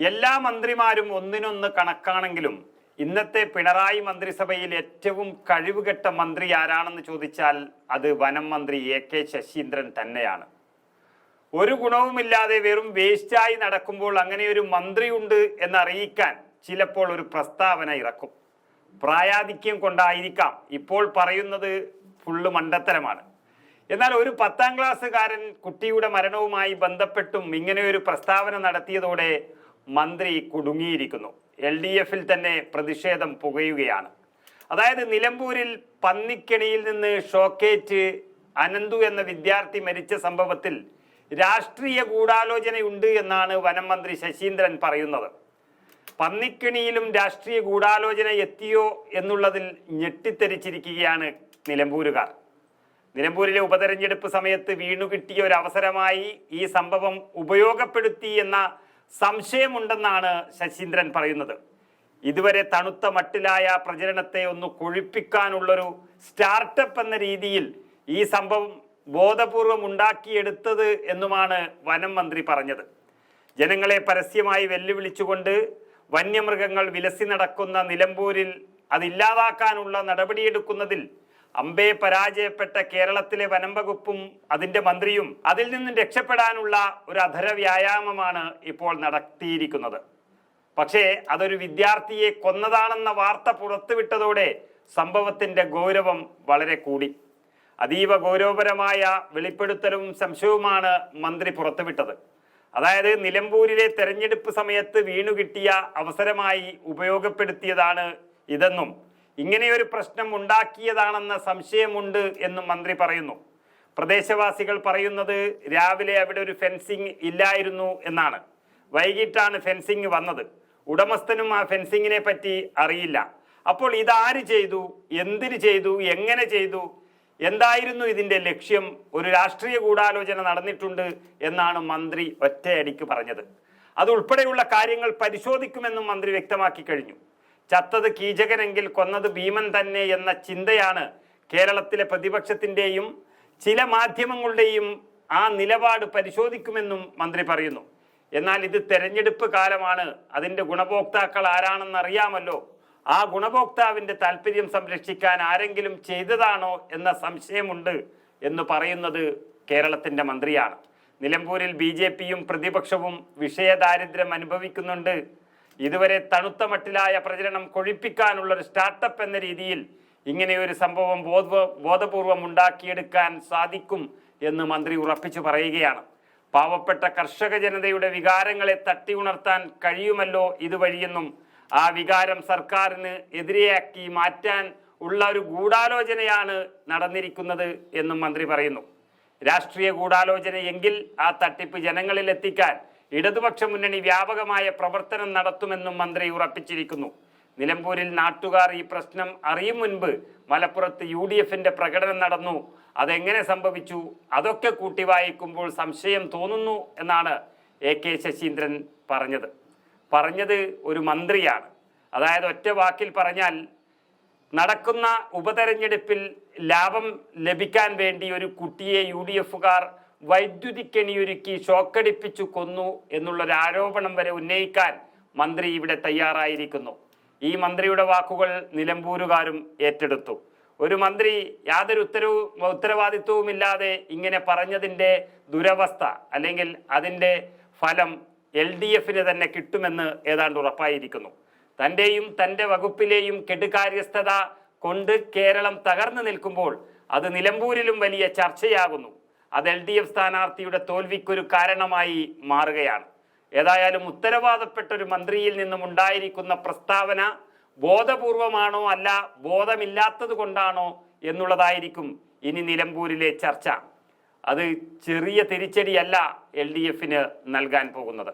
എല്ലാ മന്ത്രിമാരും ഒന്നിനൊന്ന് കണക്കാണെങ്കിലും ഇന്നത്തെ പിണറായി മന്ത്രിസഭയിൽ ഏറ്റവും കഴിവുകെട്ട മന്ത്രി ആരാണെന്ന് ചോദിച്ചാൽ അത് വനം മന്ത്രി എ കെ ശശീന്ദ്രൻ തന്നെയാണ്. ഒരു ഗുണവുമില്ലാതെ വെറും വേസ്റ്റായി നടക്കുമ്പോൾ അങ്ങനെ ഒരു മന്ത്രിയുണ്ട് എന്നറിയിക്കാൻ ചിലപ്പോൾ ഒരു പ്രസ്താവന ഇറക്കും. പ്രായാധിക്യം കൊണ്ടായിരിക്കാം ഇപ്പോൾ പറയുന്നത് ഫുള്ള് മണ്ടത്തരമാണ്. എന്നാൽ ഒരു പത്താം ക്ലാസ്സുകാരൻ കുട്ടിയുടെ മരണവുമായി ബന്ധപ്പെട്ടും ഇങ്ങനെ ഒരു പ്രസ്താവന നടത്തിയതോടെ മന്ത്രി കുടുങ്ങിയിരിക്കുന്നു. എൽ ഡി എഫിൽ തന്നെ പ്രതിഷേധം പുകയുകയാണ്. അതായത് നിലമ്പൂരിൽ പന്നിക്കെണിയിൽ നിന്ന് ഷോക്കേറ്റ് അനന്തു എന്ന വിദ്യാർത്ഥി മരിച്ച സംഭവത്തിൽ രാഷ്ട്രീയ ഗൂഢാലോചനയുണ്ട് എന്നാണ് വനം മന്ത്രി ശശീന്ദ്രൻ പറയുന്നത്. പന്നിക്കെണിയിലും രാഷ്ട്രീയ ഗൂഢാലോചന എത്തിയോ എന്നുള്ളതിൽ ഞെട്ടിത്തെരിച്ചിരിക്കുകയാണ് നിലമ്പൂരുകാർ. നിലമ്പൂരിലെ ഉപതെരഞ്ഞെടുപ്പ് സമയത്ത് വീണുകിട്ടിയ ഒരു അവസരമായി ഈ സംഭവം ഉപയോഗപ്പെടുത്തി എന്ന സംശയമുണ്ടെന്നാണ് ശശീന്ദ്രൻ പറയുന്നത്. ഇതുവരെ തണുത്ത മട്ടിലായ പ്രചരണത്തെ ഒന്ന് കൊഴിപ്പിക്കാനുള്ളൊരു സ്റ്റാർട്ടപ്പ് എന്ന രീതിയിൽ ഈ സംഭവം ബോധപൂർവം ഉണ്ടാക്കിയെടുത്തത് എന്നുമാണ് വനം മന്ത്രി പറഞ്ഞത്. ജനങ്ങളെ പരസ്യമായി വെല്ലുവിളിച്ചുകൊണ്ട് വന്യമൃഗങ്ങൾ വിലസി നടക്കുന്ന നിലമ്പൂരിൽ അതില്ലാതാക്കാനുള്ള നടപടിയെടുക്കുന്നതിൽ അമ്പേ പരാജയപ്പെട്ട കേരളത്തിലെ വനം വകുപ്പും അതിന്റെ മന്ത്രിയും അതിൽ നിന്നും രക്ഷപ്പെടാനുള്ള ഒരു അധര വ്യായാമമാണ് ഇപ്പോൾ നടത്തിയിരിക്കുന്നത്. പക്ഷേ അതൊരു വിദ്യാർത്ഥിയെ കൊന്നതാണെന്ന വാർത്ത പുറത്തുവിട്ടതോടെ സംഭവത്തിന്റെ ഗൗരവം വളരെ കൂടി. അതീവ ഗൗരവപരമായ വെളിപ്പെടുത്തലും സംശയവുമാണ് മന്ത്രി പുറത്തുവിട്ടത്. അതായത് നിലമ്പൂരിലെ തെരഞ്ഞെടുപ്പ് സമയത്ത് വീണുകിട്ടിയ അവസരമായി ഉപയോഗപ്പെടുത്തിയതാണ് ഇതെന്നും ഇങ്ങനെയൊരു പ്രശ്നം ഉണ്ടാക്കിയതാണെന്ന സംശയമുണ്ട് എന്നും മന്ത്രി പറയുന്നു. പ്രദേശവാസികൾ പറയുന്നത് രാവിലെ അവിടെ ഒരു ഫെൻസിങ് ഇല്ലായിരുന്നു എന്നാണ്. വൈകിട്ടാണ് ഫെൻസിങ് വന്നത്. ഉടമസ്ഥനും ആ ഫെൻസിങ്ങിനെ പറ്റി അറിയില്ല. അപ്പോൾ ഇതാര് ചെയ്തു? എന്തിന് ചെയ്തു? എങ്ങനെ ചെയ്തു? എന്തായിരുന്നു ഇതിന്റെ ലക്ഷ്യം? ഒരു രാഷ്ട്രീയ ഗൂഢാലോചന നടന്നിട്ടുണ്ട് എന്നാണ് മന്ത്രി ഒറ്റയടിക്ക് പറഞ്ഞത്. അതുൾപ്പെടെയുള്ള കാര്യങ്ങൾ പരിശോധിക്കുമെന്നും മന്ത്രി വ്യക്തമാക്കി കഴിഞ്ഞു. ചത്തത് കീചകനെങ്കിൽ കൊന്നത് ഭീമൻ തന്നെ എന്ന ചിന്തയാണ് കേരളത്തിലെ പ്രതിപക്ഷത്തിന്റെയും ചില മാധ്യമങ്ങളുടെയും ആ നിലപാട് പരിശോധിക്കുമെന്നും മന്ത്രി പറയുന്നു. എന്നാൽ ഇത് തെരഞ്ഞെടുപ്പ് കാലമാണ്. അതിന്റെ ഗുണഭോക്താക്കൾ ആരാണെന്ന് അറിയാമല്ലോ ആ ഗുണഭോക്താവിന്റെ താല്പര്യം സംരക്ഷിക്കാൻ ആരെങ്കിലും ചെയ്തതാണോ എന്ന സംശയമുണ്ട് എന്ന് പറയുന്നത് കേരളത്തിന്റെ മന്ത്രിയാണ്. നിലമ്പൂരിൽ ബി ജെ പിയും പ്രതിപക്ഷവും വിഷയദാരിദ്ര്യം അനുഭവിക്കുന്നുണ്ട്. ഇതുവരെ തണുത്ത മട്ടിലായ പ്രചരണം കൊഴിപ്പിക്കാനുള്ള ഒരു സ്റ്റാർട്ടപ്പ് എന്ന രീതിയിൽ ഇങ്ങനെ ഒരു സംഭവം ബോധ ബോധപൂർവം ഉണ്ടാക്കിയെടുക്കാൻ സാധിക്കും എന്ന് മന്ത്രി ഉറപ്പിച്ചു പറയുകയാണ്. പാവപ്പെട്ട കർഷക ജനതയുടെ വികാരങ്ങളെ തട്ടി ഉണർത്താൻ കഴിയുമല്ലോ ഇതുവഴിയെന്നും ആ വികാരം സർക്കാരിന് എതിരെയാക്കി മാറ്റാൻ ഉള്ള ഒരു ഗൂഢാലോചനയാണ് നടന്നിരിക്കുന്നത് എന്നും മന്ത്രി പറയുന്നു. രാഷ്ട്രീയ ഗൂഢാലോചന എങ്കിൽ ആ തട്ടിപ്പ് ജനങ്ങളിൽ എത്തിക്കാൻ ഇടതുപക്ഷ മുന്നണി വ്യാപകമായ പ്രവർത്തനം നടത്തുമെന്നും മന്ത്രി ഉറപ്പിച്ചിരിക്കുന്നു. നിലമ്പൂരിൽ നാട്ടുകാർ ഈ പ്രശ്നം അറിയും മുൻപ് മലപ്പുറത്ത് യു ഡി എഫിന്റെ പ്രകടനം നടന്നു. അതെങ്ങനെ സംഭവിച്ചു? അതൊക്കെ കൂട്ടി വായിക്കുമ്പോൾ സംശയം തോന്നുന്നു എന്നാണ് എ കെ ശശീന്ദ്രൻ പറഞ്ഞത്. പറഞ്ഞത് ഒരു മന്ത്രിയാണ്. അതായത് ഒറ്റ വാക്കിൽ പറഞ്ഞാൽ നടക്കുന്ന ഉപതെരഞ്ഞെടുപ്പിൽ ലാഭം ലഭിക്കാൻ വേണ്ടി ഒരു കുട്ടിയെ യു ഡി എഫുകാർ വൈദ്യുതിക്കെണിയൊരുക്കി ഷോക്കടിപ്പിച്ചു കൊന്നു എന്നുള്ളൊരു ആരോപണം വരെ ഉന്നയിക്കാൻ മന്ത്രി ഇവിടെ തയ്യാറായിരിക്കുന്നു. ഈ മന്ത്രിയുടെ വാക്കുകൾ നിലമ്പൂരുകാരും ഏറ്റെടുത്തു. ഒരു മന്ത്രി യാതൊരു ഉത്തരവും ഉത്തരവാദിത്വവുമില്ലാതെ ഇങ്ങനെ പറഞ്ഞതിന്റെ ദുരവസ്ഥ അല്ലെങ്കിൽ അതിന്റെ ഫലം എൽ ഡി എഫിന് തന്നെ കിട്ടുമെന്ന് ഏതാണ്ട് ഉറപ്പായിരിക്കുന്നു. തന്റെയും തന്റെ വകുപ്പിലെയും കെടുകാര്യസ്ഥത കൊണ്ട് കേരളം തകർന്നു നിൽക്കുമ്പോൾ അത് നിലമ്പൂരിലും വലിയ ചർച്ചയാകുന്നു. അത് എൽ ഡി എഫ് സ്ഥാനാർത്ഥിയുടെ തോൽവിക്കൊരു കാരണമായി മാറുകയാണ്. ഏതായാലും ഉത്തരവാദപ്പെട്ട ഒരു മന്ത്രിയിൽ നിന്നും ഉണ്ടായിരിക്കുന്ന പ്രസ്താവന ബോധപൂർവമാണോ അല്ല ബോധമില്ലാത്തത് കൊണ്ടാണോ എന്നുള്ളതായിരിക്കും ഇനി നിലമ്പൂരിലെ ചർച്ച. അത് ചെറിയ തിരിച്ചടിയല്ല എൽ ഡി എഫിന് നൽകാൻ പോകുന്നത്.